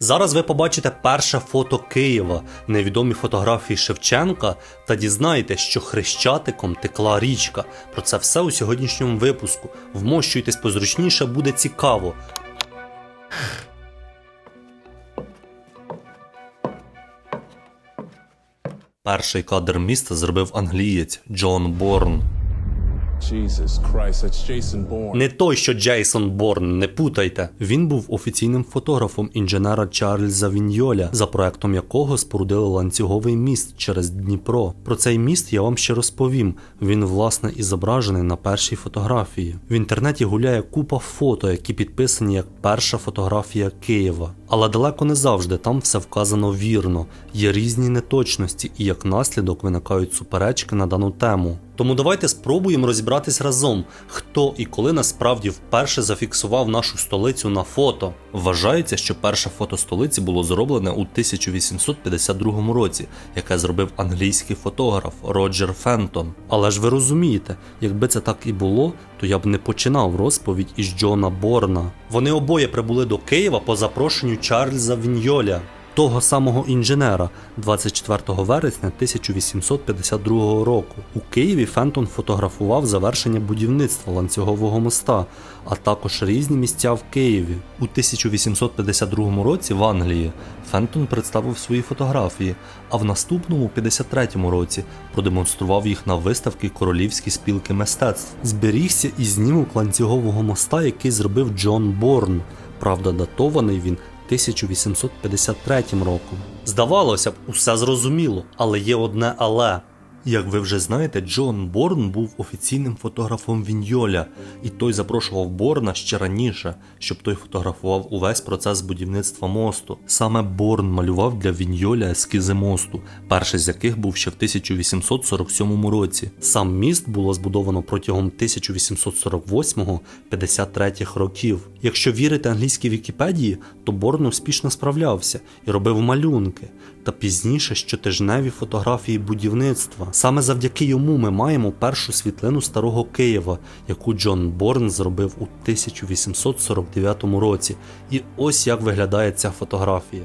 Зараз ви побачите перше фото Києва, невідомі фотографії Шевченка та дізнаєтесь, що хрещатиком текла річка. Про це все у сьогоднішньому випуску. Вмощуйтесь позручніше, буде цікаво. Перший кадр міста зробив англієць Джон Борн. Не той, що Джейсон Борн, не путайте. Він був офіційним фотографом інженера Чарльза Віньоля, за проектом якого спорудили ланцюговий міст через Дніпро. Про цей міст я вам ще розповім. Він власне і зображений на першій фотографії. В інтернеті гуляє купа фото, які підписані як перша фотографія Києва. Але далеко не завжди там все вказано вірно. Є різні неточності, і як наслідок виникають суперечки на дану тему. Тому давайте спробуємо розібратись разом, хто і коли насправді вперше зафіксував нашу столицю на фото. Вважається, що перше фото столиці було зроблене у 1852 році, яке зробив англійський фотограф Роджер Фентон. Але ж ви розумієте, якби це так і було, то я б не починав розповідь із Джона Борна. Вони обоє прибули до Києва по запрошенню Чарльза Віньоля того самого інженера 24 вересня 1852 року. У Києві Фентон фотографував завершення будівництва ланцюгового моста, а також різні місця в Києві. У 1852 році в Англії Фентон представив свої фотографії, а в наступному 53 році продемонстрував їх на виставці Королівської спілки мистецтв. Зберігся і знімок ланцюгового моста, який зробив Джон Борн. Правда, датований він 1853 роком. Здавалося б, усе зрозуміло, але є одне але. Як ви вже знаєте, Джон Борн був офіційним фотографом Віньоля, і той запрошував Борна ще раніше, щоб той фотографував увесь процес будівництва мосту. Саме Борн малював для Віньоля ескізи мосту, перший з яких був ще в 1847 році. Сам міст було збудовано протягом 1848-53 років. Якщо вірити англійській Вікіпедії, то Борн успішно справлявся і робив малюнки, та пізніше щотижневі фотографії будівництва. Саме завдяки йому ми маємо першу світлину старого Києва, яку Джон Борн зробив у 1849 році. І ось як виглядає ця фотографія.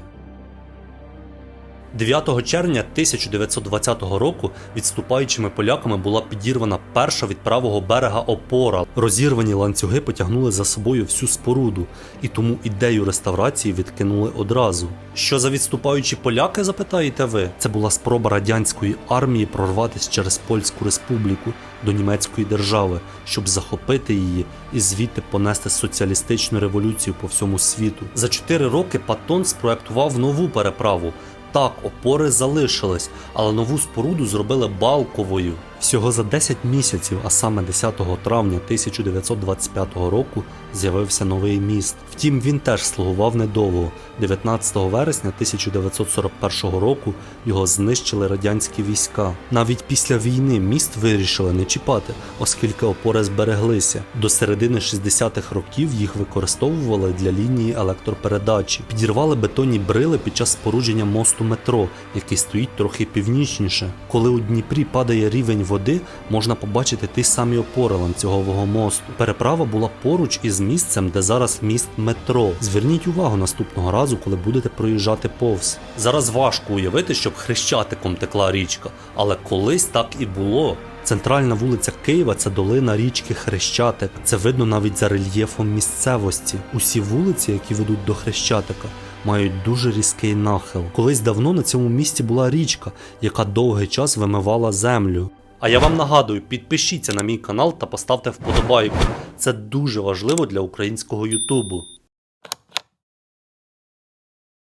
9 червня 1920 року відступаючими поляками була підірвана перша від правого берега опора. Розірвані ланцюги потягнули за собою всю споруду, і тому ідею реставрації відкинули одразу. Що за відступаючі поляки, запитаєте ви? Це була спроба радянської армії прорватися через Польську республіку до німецької держави, щоб захопити її і звідти понести соціалістичну революцію по всьому світу. За 4 роки Патон спроектував нову переправу. Так, опори залишились, але нову споруду зробили балковою. Всього за 10 місяців, а саме 10 травня 1925 року, з'явився новий міст. Втім, він теж слугував недовго. 19 вересня 1941 року його знищили радянські війська. Навіть після війни міст вирішили не чіпати, оскільки опори збереглися. До середини 60-х років їх використовували для лінії електропередачі. Підірвали бетонні брили під час спорудження мосту метро, який стоїть трохи північніше. Коли у Дніпрі падає рівень води, можна побачити ті самі опори ланцюгового мосту. Переправа була поруч із місцем, де зараз міст метро. Зверніть увагу наступного разу, коли будете проїжджати повз. Зараз важко уявити, щоб хрещатиком текла річка, але колись так і було. Центральна вулиця Києва це долина річки Хрещатик. Це видно навіть за рельєфом місцевості. Усі вулиці, які ведуть до Хрещатика, мають дуже різкий нахил. Колись давно на цьому місці була річка, яка довгий час вимивала землю. А я вам нагадую, підпишіться на мій канал та поставте вподобайку. Це дуже важливо для українського Ютубу.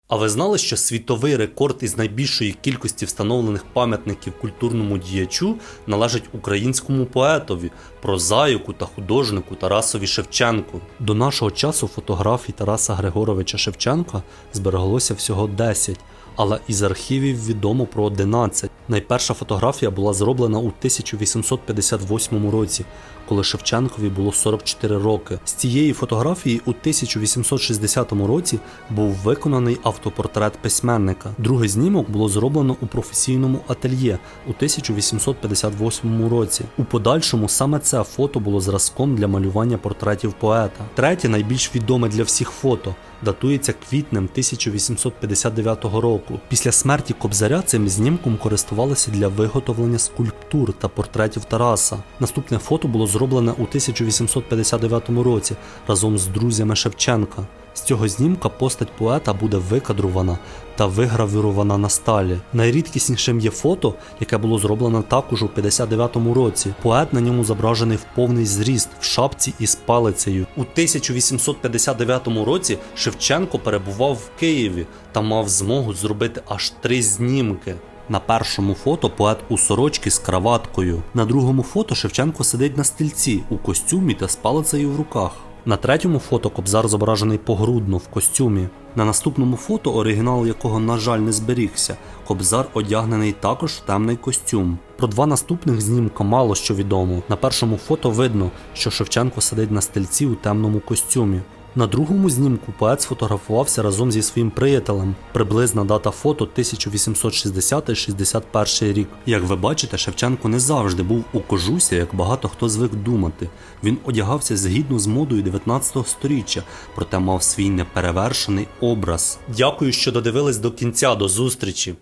А ви знали, що світовий рекорд із найбільшої кількості встановлених пам'ятників культурному діячу належить українському поетові, прозаїку та художнику Тарасові Шевченку? До нашого часу фотографій Тараса Григоровича Шевченка збереглося всього 10, але із архівів відомо про 11. Найперша фотографія була зроблена у 1858 році, коли Шевченкові було 44 роки. З цієї фотографії у 1860 році був виконаний автопортрет письменника. Другий знімок було зроблено у професійному ательє у 1858 році. У подальшому саме це фото було зразком для малювання портретів поета. Третє найбільш відоме для всіх фото датується квітнем 1859 року. Після смерті Кобзаря цим знімком користувалися для виготовлення скульптур та портретів Тараса. Наступне фото було зроблене у 1859 році разом з друзями Шевченка. З цього знімка постать поета буде викадрована та вигравірована на сталі. Найрідкіснішим є фото, яке було зроблено також у 59-му році. Поет на ньому зображений в повний зріст в шапці із палицею. У 1859 році Шевченко перебував в Києві та мав змогу зробити аж три знімки. На першому фото поет у сорочці з краваткою. На другому фото Шевченко сидить на стільці у костюмі та з палицею в руках. На третьому фото Кобзар зображений погрудно в костюмі. На наступному фото, оригінал якого, на жаль, не зберігся, Кобзар одягнений також в темний костюм. Про два наступних знімка мало що відомо. На першому фото видно, що Шевченко сидить на стільці у темному костюмі. На другому знімку поет сфотографувався разом зі своїм приятелем. Приблизна дата фото 1860-61 рік. Як ви бачите, Шевченко не завжди був у кожусі, як багато хто звик думати. Він одягався згідно з модою 19 століття, проте мав свій неперевершений образ. Дякую, що додивились до кінця. До зустрічі!